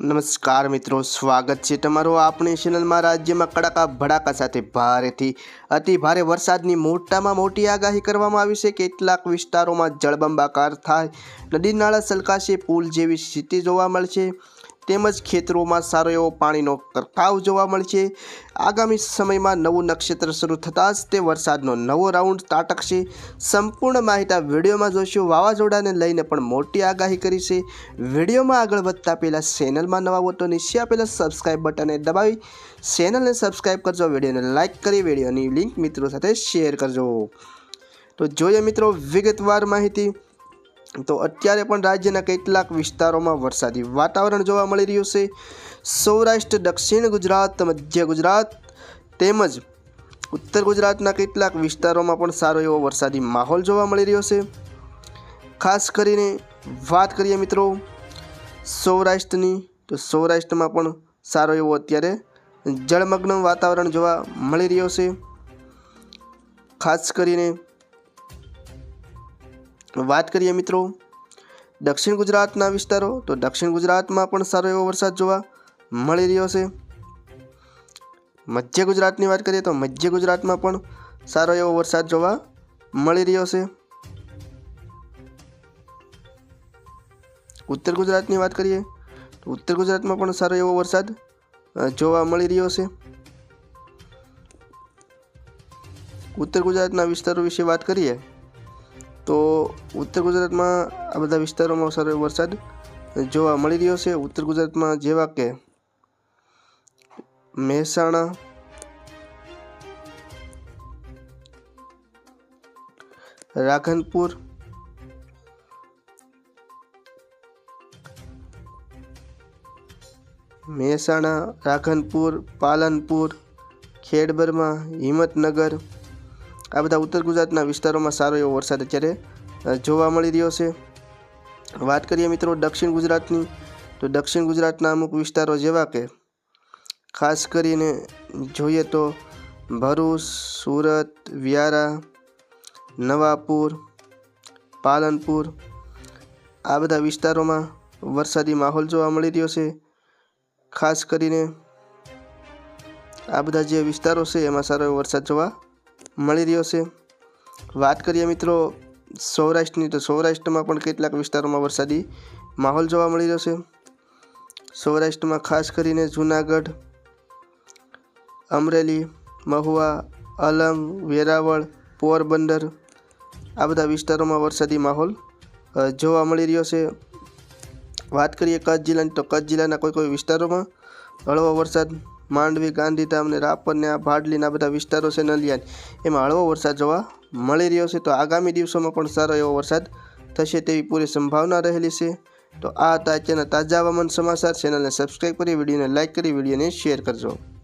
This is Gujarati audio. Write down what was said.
નમસ્કાર મિત્રો, સ્વાગત છે તમારું આપણી ચેનલમાં રાજ્યમાં કડાકા ભડાકા સાથે ભારેથી. અતિ ભારે વરસાદની મોટામાં મોટી આગાહી કરવામાં આવી છે. કેટલાક વિસ્તારોમાં જળબંબાકાર થાય. નદી નાળા સલકાશે પુલ જેવી સ્થિતિ જોવા મળશે. તેમજ ખેતરોમાં સારો એવો પાણીનો કરકાવ જોવા મળશે. આગામી સમયમાં નવું નક્ષત્ર શરૂ થતાં જ તે વરસાદનો નવો રાઉન્ડ તાટકશે. સંપૂર્ણ માહિતી વિડીયોમાં જોઈશું વાવાઝોડાને લઈને પણ મોટી આગાહી કરી છે. વિડીયોમાં આગળ વધતા પહેલાં ચેનલમાં નવા હો તો નીચે આપેલા સબસ્ક્રાઈબ બટનને દબાવી ચેનલને સબસ્ક્રાઈબ કરજો. વિડીયોને લાઇક કરી, વિડીયોની લિંક મિત્રો સાથે શેર કરજો. તો જોઈએ મિત્રો વિગતવાર માહિતી. તો અત્યારે પણ રાજ્યના કેટલાક વિસ્તારોમાં વરસાદી વાતાવરણ જોવા મળી રહ્યું છે. સૌરાષ્ટ્ર, દક્ષિણ ગુજરાત, મધ્ય ગુજરાત તેમજ ઉત્તર ગુજરાતના કેટલાક વિસ્તારોમાં પણ સારો એવો વરસાદી માહોલ જોવા મળી રહ્યો છે. ખાસ કરીને વાત કરીએ મિત્રો સૌરાષ્ટ્રની, તો સૌરાષ્ટ્રમાં પણ સારો એવો અત્યારે જળમગ્ન વાતાવરણ જોવા મળી રહ્યો છે. ખાસ કરીને વાત કરીએ મિત્રો. દક્ષિણ ગુજરાતના વિસ્તારો, તો દક્ષિણ ગુજરાતમાં પણ સારો એવો વરસાદ જોવા મળી રહ્યો છે. મધ્ય ગુજરાતની વાત કરીએ તો મધ્ય ગુજરાતમાં પણ સારો એવો વરસાદ જોવા મળી રહ્યો છે. ઉત્તર ગુજરાતની વાત કરીએ, તો ઉત્તર ગુજરાતમાં પણ સારો એવો વરસાદ જોવા મળી રહ્યો છે. ઉત્તર ગુજરાતના વિસ્તારો વિશે વાત કરીએ તો ઉત્તર ગુજરાતમાં આ બધા વિસ્તારોમાં સારો વરસાદ જોવા મળી રહ્યો છે. ઉત્તર ગુજરાતમાં જેવા કે મહેસાણા, રાધનપુર મહેસાણા, રાધનપુર, પાલનપુર, ખેડબરમાં, હિંમતનગર આ બધા ઉત્તર ગુજરાતના વિસ્તારોમાં સારો એવો વરસાદ અત્યારે જોવા મળી રહ્યો છે. વાત કરીએ મિત્રો દક્ષિણ ગુજરાતની, તો દક્ષિણ ગુજરાતના અમુક વિસ્તારો જેવા કે, ખાસ કરીને જોઈએ તો ભરૂચ, સુરત, વ્યારા, નવાપુર, પાલનપુર, આ બધા વિસ્તારોમાં વરસાદી માહોલ જોવા મળી રહ્યો છે. ખાસ કરીને આ બધા જે વિસ્તારો છે એમાં સારો એવો વરસાદ જોવા મળી રહ્યો છે. વાત કરીએ મિત્રો, સૌરાષ્ટ્રની તો સૌરાષ્ટ્રમાં પણ કેટલાક વિસ્તારોમાં વરસાદી માહોલ જોવા મળી રહ્યો છે. સૌરાષ્ટ્રમાં ખાસ કરીને જૂનાગઢ, અમરેલી, મહુવા અલંગ વેરાવળ, પોરબંદર આ બધા વિસ્તારોમાં વરસાદી માહોલ જોવા મળી રહ્યો છે. વાત કરીએ કચ્છ જિલ્લાની તો કચ્છ જિલ્લાના કોઈ કોઈ વિસ્તારોમાં હળવો વરસાદ માંડવી, ગાંધીધામ ને રાપર ને આ ભાડલીના બધા વિસ્તારો છે નલિયાન. એમાં હળવો વરસાદ જોવા મળી રહ્યો છે. તો આગામી દિવસોમાં પણ સારો એવો વરસાદ થશે તેવી પૂરી સંભાવના રહેલી છે. તો આ હતા અત્યારના તાજા હવામાન સમાચાર. ચેનલને સબસ્ક્રાઈબ કરી, વિડીયોને લાઇક કરી, વિડીયોને શેર કરજો.